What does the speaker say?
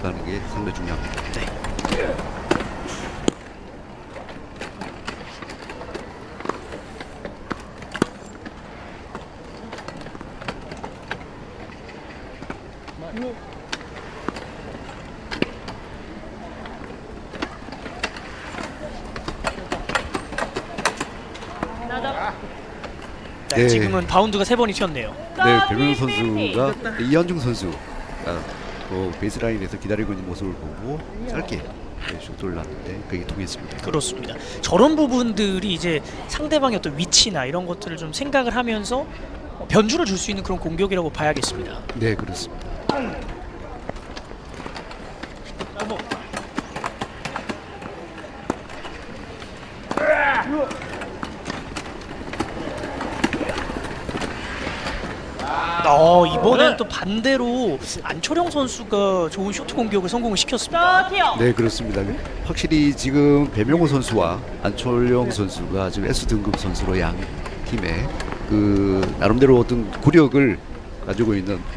가는 게 상당히 중요합니다. 네, 네. 지금은 바운드가 세 번이 튀었네요. 네, 배명 선수가 이현중 선수 가그 베이스라인에서 기다리고 있는 모습을 보고 짧게 네, 슛을 놨는데 그게 통했습니다. 그렇습니다. 저런 부분들이 이제 상대방의 어떤 위치나 이런 것들을 좀 생각을 하면서 변주를 줄 수 있는 그런 공격이라고 봐야겠습니다. 네, 그렇습니다. 어, 이번엔 또 반대로 안초령 선수가 좋은 쇼트 공격을 성공을 시켰습니다. 네, 그렇습니다. 확실히 지금 배명호 선수와 안철영 선수가 지금 S 등급 선수로 양 팀의 그 나름대로 어떤 구력을 가지고 있는